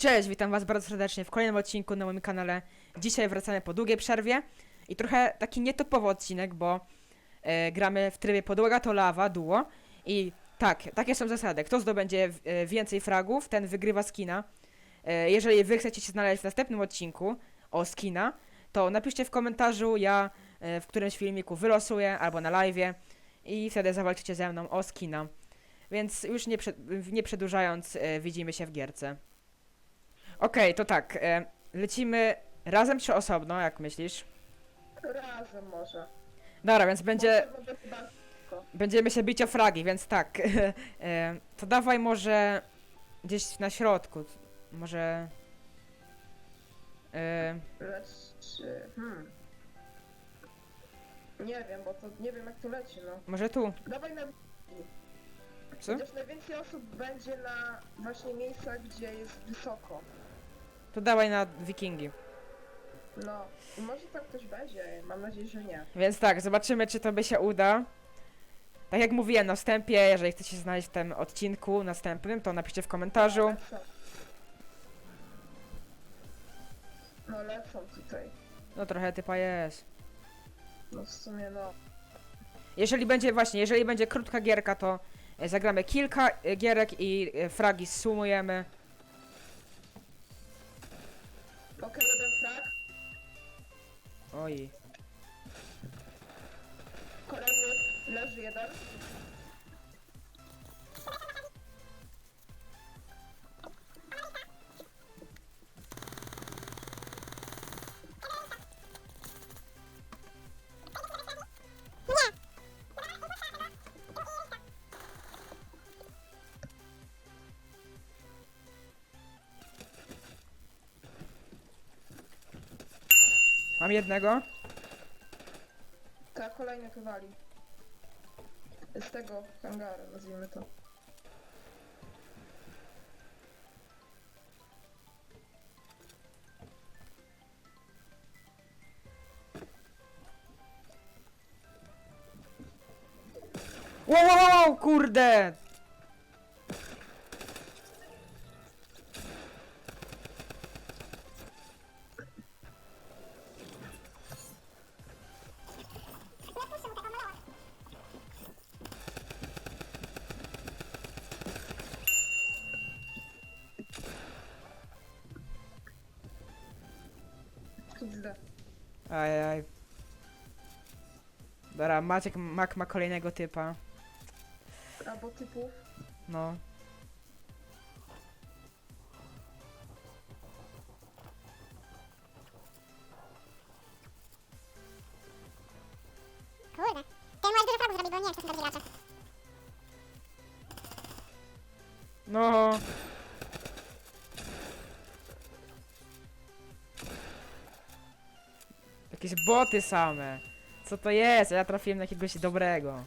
Cześć, witam was bardzo serdecznie w kolejnym odcinku na moim kanale. Dzisiaj wracamy po długiej przerwie i trochę taki nietypowy odcinek, bo e, gramy w trybie podłoga to lawa, duo i tak, takie są zasady. Kto zdobędzie e, więcej fragów, ten wygrywa skina. E, jeżeli wy chcecie się znaleźć w następnym odcinku o skina, to napiszcie w komentarzu, ja e, w którymś filmiku wylosuję albo na live'ie i wtedy zawalczycie ze mną o skina. Więc już nie, przed, nie przedłużając, e, widzimy się w gierce. Okej, to tak. E, lecimy razem czy osobno, jak myślisz? Razem może. Dobra, więc będzie, Może będziemy się bić o fragi, więc tak. e, to dawaj może gdzieś na środku. Może. E, Lecz... Hmm. Nie wiem, bo to nie wiem jak to leci, no. może tu. Dawaj na... Co? Chociaż najwięcej osób będzie na właśnie miejscach, gdzie jest wysoko. To dawaj na wikingi. No. Może tam ktoś będzie, mam nadzieję, że nie. Więc tak, zobaczymy, czy to by się uda. Tak jak mówiłem na wstępie, jeżeli chcecie się znaleźć w tym odcinku następnym, to napiszcie w komentarzu. No lecą tutaj. No trochę typa jest. No w sumie no. Jeżeli będzie właśnie, jeżeli będzie krótka gierka, to e, zagramy kilka e, gierek i e, fragi sumujemy. Oj. Kolejny leży jeden. Mam jednego. Tak, kolejny tu wali. Z tego hangaru, nazwijmy to. Wow, wow, wow, kurde! XD. Ajaj. Dobra, Maciek Mak ma kolejnego typa. Albo typów. No. Kurde. Ten możesz dużo fragów zrobić, bo nie wiem, czy to są dobrzy gracze. No. Jakieś boty same. Co to jest? Ja trafiłem na jakiegoś dobrego.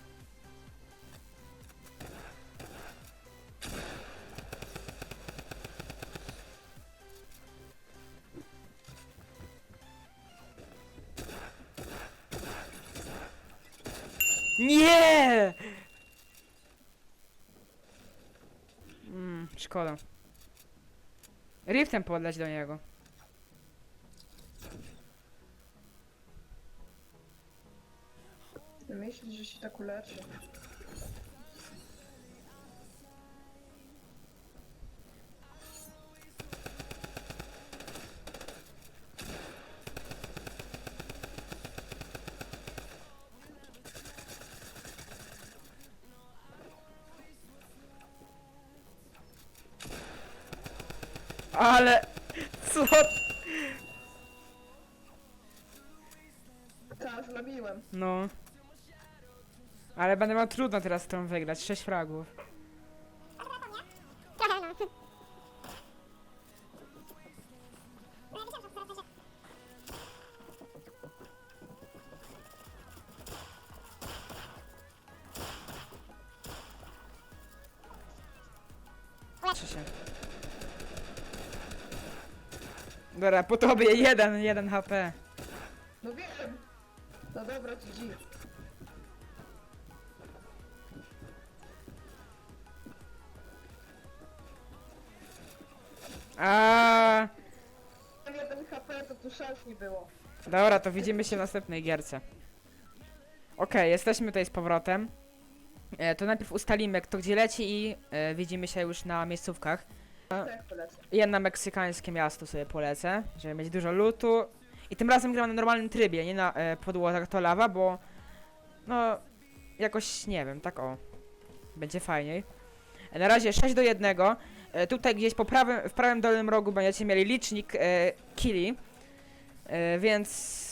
Nie! Mm, szkoda. Riftem podleć do niego. Myślisz, że się tak uleczy. Ale... Co? Tak, zrobiłem. No. Ale będę miał trudno teraz tą wygrać. 6 fragów. Dobra, po tobie jeden, jeden HP. No wiem. No dobra, GG. A prostu szans nie było. Dobra, to widzimy się w następnej gierce. Okej, jesteśmy tutaj z powrotem. E, to najpierw ustalimy, kto gdzie leci i e, widzimy się już na miejscówkach. Polecę. Ja na meksykańskie miasto sobie polecę, żeby mieć dużo lutu. I tym razem gram na normalnym trybie, nie na e, to lawa, bo no jakoś nie wiem, tak o. Będzie fajniej. E, na razie 6 do 1. E, tutaj gdzieś po prawym, w prawym dolnym rogu będziecie mieli licznik e, killi. E, więc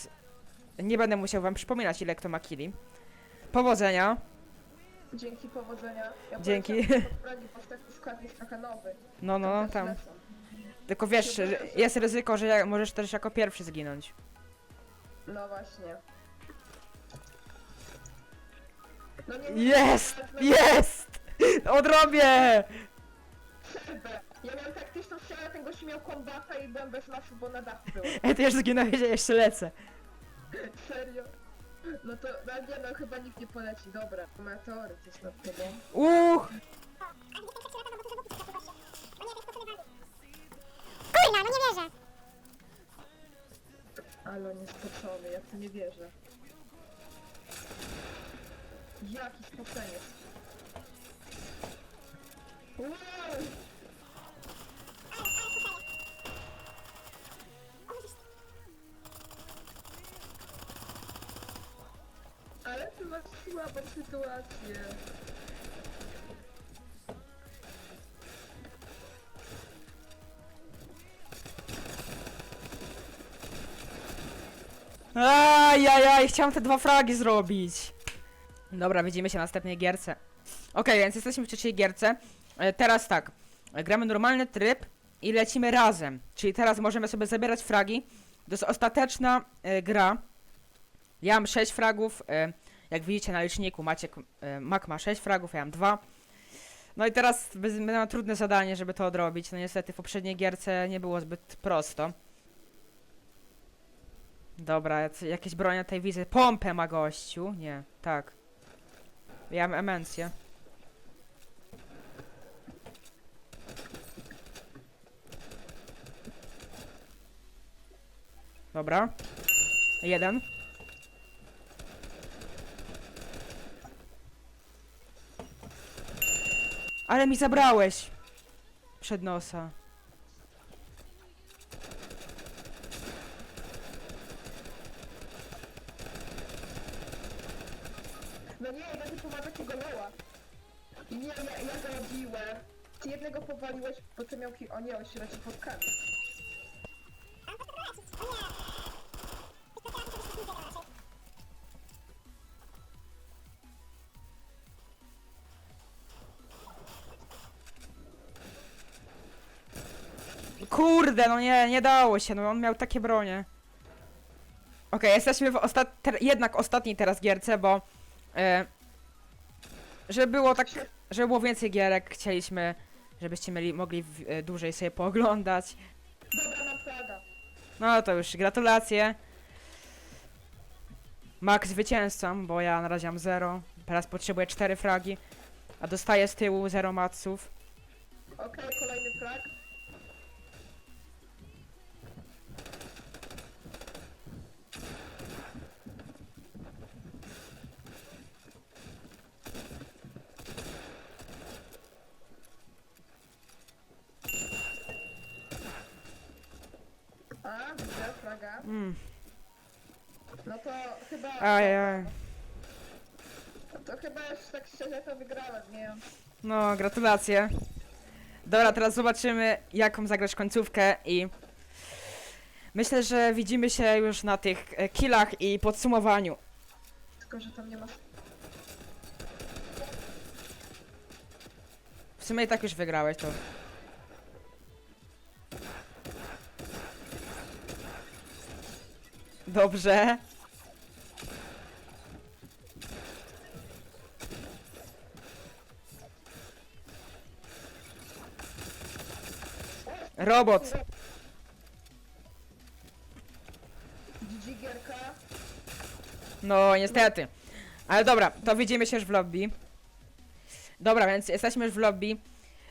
nie będę musiał wam przypominać ile kto ma killi. Powodzenia. Dzięki powodzenia. Ja Dzięki. bo skład jest trochę nowy. No, no, tam. lecą. Tylko wiesz, że jest ryzyko, że możesz też jako pierwszy zginąć. No właśnie. No nie nie- Jest! Jest! Odrobię! Ja miałem taktyczną strzelę, ten gość miał kombata i byłem bez masy, bo na dachu byłem. Ej, ty już zginąłeś, ja jeszcze lecę. Serio? No to, no nie no, chyba nikt nie poleci, dobra. Meteory coś nad tobą. Uch! Kurna, no nie wierzę. Ale on jest spoczony, ja w to nie wierzę. Jaki spoceniec. Ale ty masz słabą sytuację. Ajajaj, chciałam te dwa fragi zrobić. Dobra, widzimy się na następnej gierce. Okej, więc jesteśmy w trzeciej gierce. E, Teraz tak, gramy normalny tryb i lecimy razem. Czyli teraz możemy sobie zabierać fragi. To jest ostateczna e, gra. Ja mam 6 fragów. E, jak widzicie na liczniku, Maciek, e, Mac ma 6 fragów, ja mam 2. No i teraz będę miał trudne zadanie, żeby to odrobić. No niestety w poprzedniej gierce nie było zbyt prosto. Dobra, jakieś bronie tej widzę. Pompę ma gościu. Nie, tak. Ja mam emencję. Dobra. Jeden. Ale mi zabrałeś. Przed nosa. No nie, ja będę pomagać jego loła. Nie, ja, ja zarobiłem. Ty jednego powaliłeś, bo ty miał ki... O nie, on się leci pod kamień. Kurde, no nie, nie dało się, no on miał takie bronie. Okej, jesteśmy w ostat... ter- jednak ostatniej teraz gierce, bo... E, żeby było tak, żeby było więcej gierek, chcieliśmy, żebyście mieli, mogli w, e, dłużej sobie pooglądać. Dobra. No to już gratulacje. Max zwycięzcą, bo ja na razie mam 0. Teraz potrzebuję 4 fragi, a dostaję z tyłu 0 maców. Okej, kolejny flag. A, widzę flaga. Mm. No to chyba... Ajaj. To chyba już tak szczerze to wygrałem, nie. No, gratulacje. Dobra, teraz zobaczymy, jaką zagrać końcówkę i myślę, że widzimy się już na tych e, killach i podsumowaniu. Tylko, że tam nie ma... W sumie i tak już wygrałeś to. Dobrze. Robot. No, niestety. Ale dobra, to widzimy się już w lobby. Dobra, więc jesteśmy już w lobby.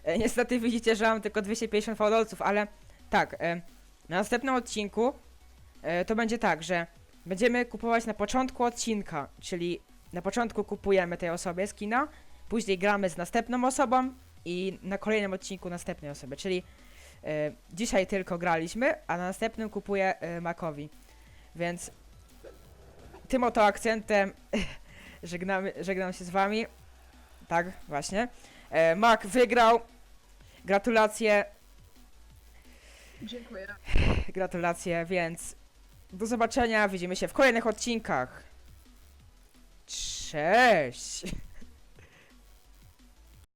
E, niestety widzicie, że mam tylko 250 fałdolców, ale tak, e, na następnym odcinku to będzie tak, że będziemy kupować na początku odcinka, czyli na początku kupujemy tej osobie skina, później gramy z następną osobą i na kolejnym odcinku następnej osobie, czyli e, dzisiaj tylko graliśmy, a na następnym kupuję e, Makowi. Więc tym oto akcentem żegnamy, żegnam się z wami. Tak, właśnie. E, Mak wygrał. Gratulacje, Dziękuję. gratulacje, więc do zobaczenia. Widzimy się w kolejnych odcinkach. Cześć!